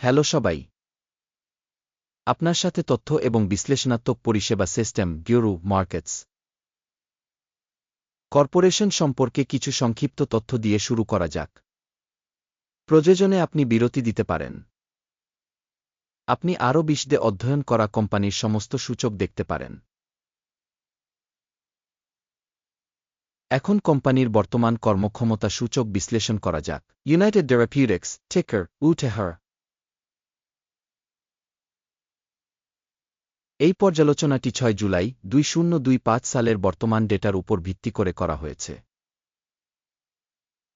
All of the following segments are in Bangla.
হ্যালো সবাই। আপনার সাথে তথ্য এবং বিশ্লেষণাত্মক পরিষেবা সিস্টেম গিওরু মার্কেটস। কর্পোরেশন সম্পর্কে কিছু সংক্ষিপ্ত তথ্য দিয়ে শুরু করা যাক। প্রযোজনে আপনি বিরতি দিতে পারেন। আপনি আরও বিশদে অধ্যয়ন করা কোম্পানির সমস্ত সূচক দেখতে পারেন। এখন কোম্পানির বর্তমান কর্মক্ষমতা সূচক বিশ্লেষণ করা যাক। ইউনাইটেড থেরাপিউটিক্স টেকার উটেহার এই পর্যালোচনাটি ছয় জুলাই দুই শূন্য দুই পাঁচ সালের বর্তমান ডেটার উপর ভিত্তি করে করা হয়েছে।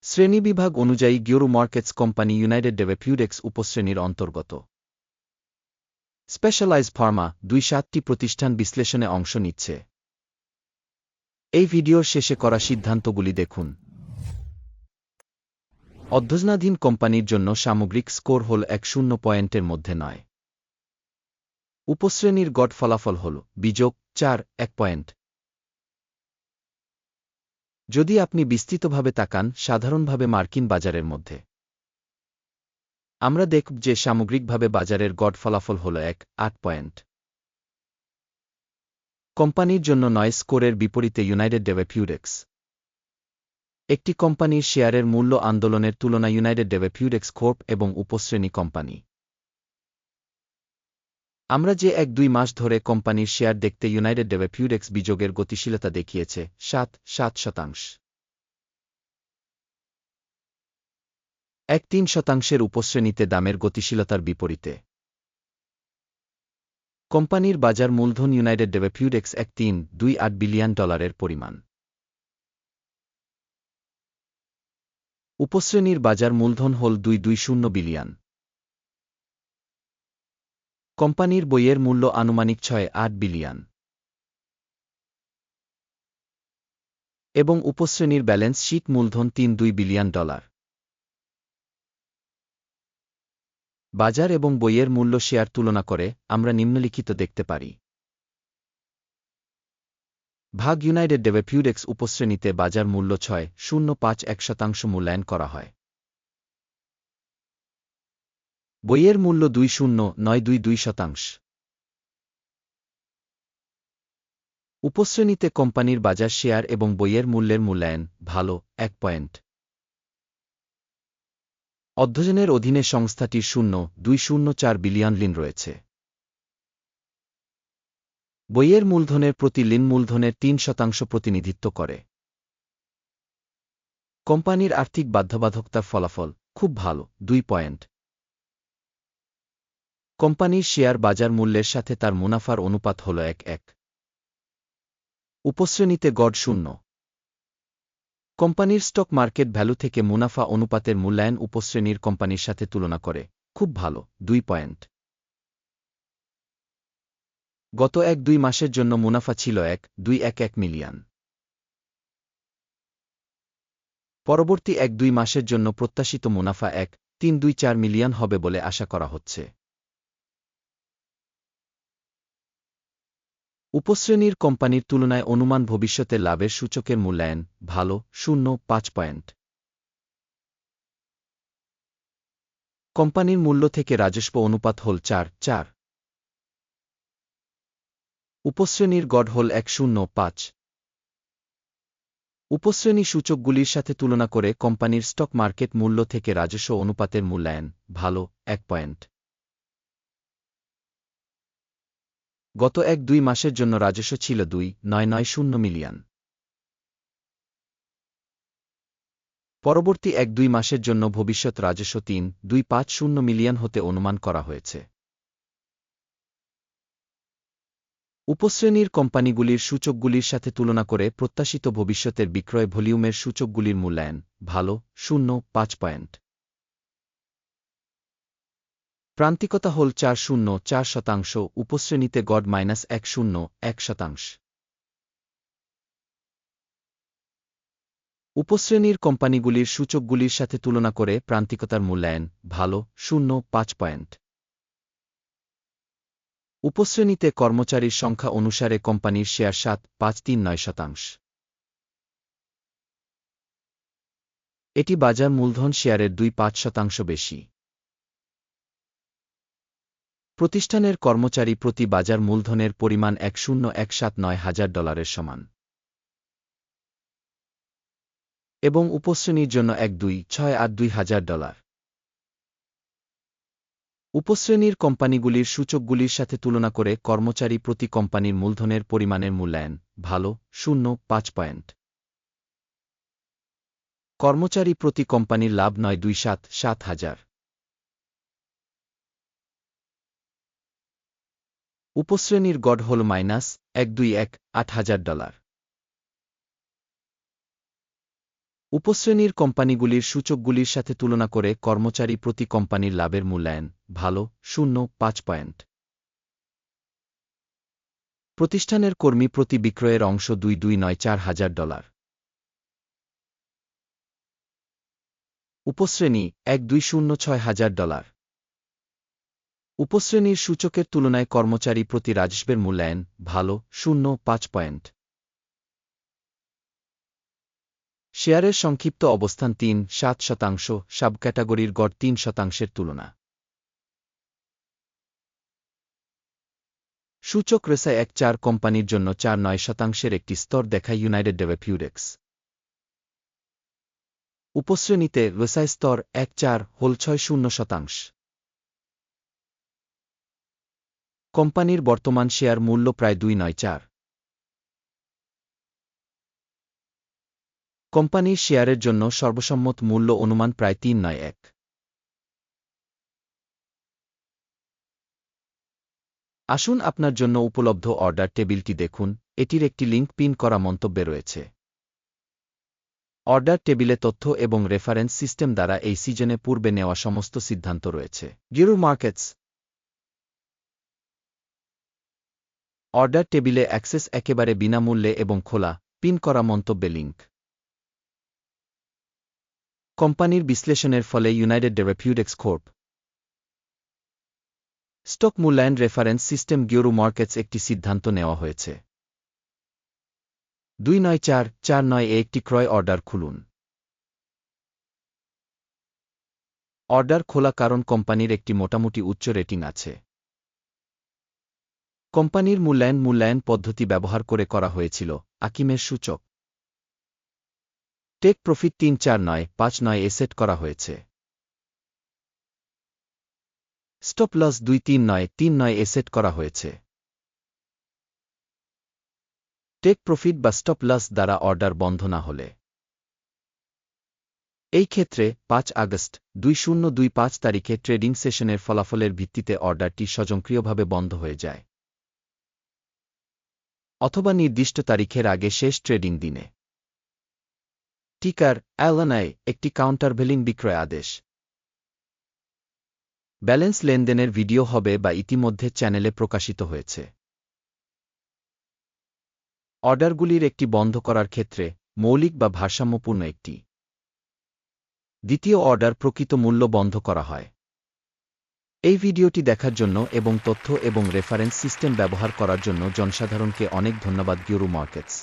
শ্রেণীবিভাগ অনুযায়ী গিওরু মার্কেটস কোম্পানি ইউনাইটেড ডেভেপিউডেক্স উপশ্রেণীর অন্তর্গত। স্পেশালাইজ ফার্মা দুই সাতটি প্রতিষ্ঠান বিশ্লেষণে অংশ নিচ্ছে। এই ভিডিওর শেষে করা সিদ্ধান্তগুলি দেখুন। অধ্যজনাধীন কোম্পানির জন্য সামগ্রিক স্কোর হল এক শূন্য পয়েন্টের মধ্যে নয়। উপশ্রেণীর গড় ফলাফল হল বিযোগ চার, এক পয়েন্ট। যদি আপনি বিস্তৃতভাবে তাকান, সাধারণভাবে মার্কিন বাজারের মধ্যে। আমরা দেখব যে সামগ্রিকভাবে বাজারের গড় ফলাফল হল এক, আট পয়েন্ট। কোম্পানির জন্য নয় স্কোরের বিপরীতে ইউনাইটেড ডেভেপিউডেক্স একটি কোম্পানির শেয়ারের মূল্য আন্দোলনের তুলনা ইউনাইটেড ডেভেপিউডেক্স কোর্প এবং উপশ্রেণী কোম্পানি। আমরা যে এক দুই মাস ধরে কোম্পানির শেয়ার দেখতে ইউনাইটেড ডেভেপিউডেক্স বিযোগের গতিশীলতা দেখিয়েছে, সাত সাত শতাংশ। এক তিন শতাংশের উপশ্রেণীতে দামের গতিশীলতার বিপরীতে। কোম্পানির বাজার মূলধন ইউনাইটেড ডেভেপিউডেক্স এক তিন, দুই আট বিলিয়ন ডলারের পরিমাণ। উপশ্রেণীর বাজার মূলধন হল দুই দুই শূন্য বিলিয়ন। কোম্পানির বইয়ের মূল্য আনুমানিক ছয় আট বিলিয়ন। এবং উপশ্রেণীর ব্যালেন্স শীট মূলধন তিন দুই বিলিয়ন ডলার। বাজার এবং বইয়ের মূল্য শেয়ার তুলনা করে আমরা নিম্নলিখিত দেখতে পারি। ভাগ ইউনাইটেড ডেভেপিউডেক্স উপশ্রেণীতে বাজার মূল্য ছয় শূন্য পাঁচ এক শতাংশ মূল্যায়ন করা হয়। বইয়ের মূল্য দুই শূন্য, নয় দুই দুই শতাংশ। উপশ্রেণীতে কোম্পানির বাজার শেয়ার এবং বইয়ের মূল্যের মূল্যায়ন, ভালো, এক পয়েন্ট। অধ্যয়নের অধীনে সংস্থাটির শূন্য, দুই শূন্য চার বিলিয়ন লিন রয়েছে। বইয়ের মূলধনের প্রতি লিন মূলধনের তিন শতাংশ প্রতিনিধিত্ব করে। কোম্পানির আর্থিক বাধ্যবাধকতার ফলাফল, খুব ভালো, দুই পয়েন্ট। কোম্পানির শেয়ার বাজার মূল্যের সাথে তার মুনাফার অনুপাত হল এক এক। উপশ্রেণীতে গড় শূন্য। কোম্পানির স্টক মার্কেট ভ্যালু থেকে মুনাফা অনুপাতের মূল্যায়ন উপশ্রেণীর কোম্পানির সাথে তুলনা করে। খুব ভালো, দুই পয়েন্ট। গত এক দুই মাসের জন্য মুনাফা ছিল এক, দুই এক এক মিলিয়ন। পরবর্তী এক দুই মাসের জন্য প্রত্যাশিত মুনাফা এক, তিন দুই চার মিলিয়ন হবে বলে আশা করা হচ্ছে। উপশ্রেণীর কোম্পানির তুলনায় অনুমান ভবিষ্যতে লাভের সূচকের মূল্যায়ন ভালো, শূন্য, পাঁচ পয়েন্ট। কোম্পানির মূল্য থেকে রাজস্ব অনুপাত হল চার চার। উপশ্রেণীর গড় হল এক, শূন্য, পাঁচ। উপশ্রেণী সূচকগুলির সাথে তুলনা করে কোম্পানির স্টক মার্কেট মূল্য থেকে রাজস্ব অনুপাতের মূল্যায়ন ভালো, এক পয়েন্ট। গত এক দুই মাসের জন্য রাজস্ব ছিল দুই, নয় নয়, শূন্য মিলিয়ন। পরবর্তী এক দুই মাসের জন্য ভবিষ্যৎ রাজস্ব তিন, দুই, পাঁচ, শূন্য মিলিয়ন হতে অনুমান করা হয়েছে। উপশ্রেণীর কোম্পানিগুলির সূচকগুলির সাথে তুলনা করে প্রত্যাশিত ভবিষ্যতের বিক্রয় ভলিউমের সূচকগুলির মূল্যায়ন ভালো, শূন্য, পাঁচ পয়েন্ট। প্রান্তিকতা হল চার শূন্য, চার শতাংশ, উপশ্রেণীতে গড মাইনাস এক শূন্য, এক শতাংশ। উপশ্রেণীর কোম্পানিগুলির সূচকগুলির সাথে তুলনা করে প্রান্তিকতার মূল্যায়ন ভালো, শূন্য, পাঁচ পয়েন্ট। উপশ্রেণীতে কর্মচারীর সংখ্যা অনুসারে কোম্পানির শেয়ার সাত, পাঁচ, তিন, নয় শতাংশ। এটি বাজার মূলধন শেয়ারের দুই, পাঁচ শতাংশ বেশি। প্রতিষ্ঠানের কর্মচারী প্রতি বাজার মূলধনের পরিমাণ এক শূন্য এক সাত নয় হাজার ডলারের সমান। এবং উপশ্রেণীর জন্য এক দুই ছয় আট দুই হাজার ডলার। উপশ্রেণীর কোম্পানিগুলির সূচকগুলির সাথে তুলনা করে কর্মচারী প্রতি কোম্পানির মূলধনের পরিমাণের মূল্যায়ন ভালো, শূন্য, পাঁচ পয়েন্ট। কর্মচারী প্রতি কোম্পানির লাভ নয় দুই সাত সাত হাজার। উপশ্রেণীর গড় হল মাইনাস এক দুই এক, আট হাজার ডলার। উপশ্রেণীর কোম্পানিগুলির সূচকগুলির সাথে তুলনা করে কর্মচারী প্রতি কোম্পানির লাভের মূল্যায়ন ভালো, শূন্য, পাঁচ পয়েন্ট। প্রতিষ্ঠানের কর্মী প্রতি বিক্রয়ের অংশ দুই দুই নয় চার হাজার ডলার। উপশ্রেণী এক দুই শূন্য ছয় হাজার ডলার। উপশ্রেণীর সূচকের তুলনায় কর্মচারী প্রতি রাজস্বের মূল্যায়ন ভালো, শূন্য, পাঁচ পয়েন্ট। শেয়ারের সংক্ষিপ্ত অবস্থান তিন, সাত শতাংশ সাব ক্যাটাগরির গড় তিন শতাংশের তুলনা। সূচক রেসায় এক চার কোম্পানির জন্য চার নয় শতাংশের একটি স্তর দেখায় ইউনাইটেড ডেভেপিউডেক্স উপশ্রেণীতে রেসায় স্তর এক চার, হোল ছয় শূন্য শতাংশ। কোম্পানির বর্তমান শেয়ার মূল্য প্রায় দুই নয় চার। কোম্পানির শেয়ারের জন্য সর্বসম্মত মূল্য অনুমান প্রায় তিন নয় এক। আসুন আপনার জন্য উপলব্ধ অর্ডার টেবিলটি দেখুন, এটির একটি লিঙ্ক পিন করা মন্তব্যে রয়েছে। অর্ডার টেবিলে তথ্য এবং রেফারেন্স সিস্টেম দ্বারা এই সিজনে পূর্বে নেওয়া সমস্ত সিদ্ধান্ত রয়েছে। জিরো মার্কেটস অর্ডার টেবিলে অ্যাক্সেস একেবারে বিনামূল্যে এবং খোলা, পিন করা মন্তব্যে লিঙ্ক কোম্পানির বিশ্লেষণের ফলে ইউনাইটেড ডেভেপিউডেক্স কোর্প। স্টক মূল্যায়ন রেফারেন্স সিস্টেম গিওরু মার্কেটস একটি সিদ্ধান্ত নেওয়া হয়েছে। দুই নয় চার চার নয় এ একটি ক্রয় অর্ডার খুলুন। অর্ডার খোলা কারণ কোম্পানির একটি মোটামুটি উচ্চ রেটিং আছে। কোম্পানির মূল্যায়ন মূল্যায়ন পদ্ধতি ব্যবহার করে করা হয়েছিল, আকিমের সূচক। টেক প্রফিট তিন চার নয়, পাঁচ নয় এ সেট করা হয়েছে। স্টপ লস দুই তিন নয় তিন নয় এ সেট করা হয়েছে। টেক প্রফিট বা স্টপ লস দ্বারা অর্ডার বন্ধ না হলে। এই ক্ষেত্রে পাঁচ আগস্ট দুই শূন্য দুই পাঁচ তারিখে ট্রেডিং সেশনের ফলাফলের ভিত্তিতে অর্ডারটি স্বয়ংক্রিয়ভাবে বন্ধ হয়ে যায়। অথবা নির্দিষ্ট তারিখের আগে শেষ ট্রেডিং দিনে। টিকার, অ্যালানায়, একটি কাউন্টারভেলিং বিক্রয় আদেশ। ব্যালেন্স লেনদেনের ভিডিও হবে বা ইতিমধ্যে চ্যানেলে প্রকাশিত হয়েছে। অর্ডারগুলির একটি বন্ধ করার ক্ষেত্রে মৌলিক বা ভারসাম্যপূর্ণ একটি। দ্বিতীয় অর্ডার প্রকৃত মূল্য বন্ধ করা হয়। এই ভিডিওটি দেখার জন্য এবং তথ্য এবং রেফারেন্স সিস্টেম ব্যবহার করার জন্য জনসাধারণকে অনেক ধন্যবাদ গিউরু মার্কেটস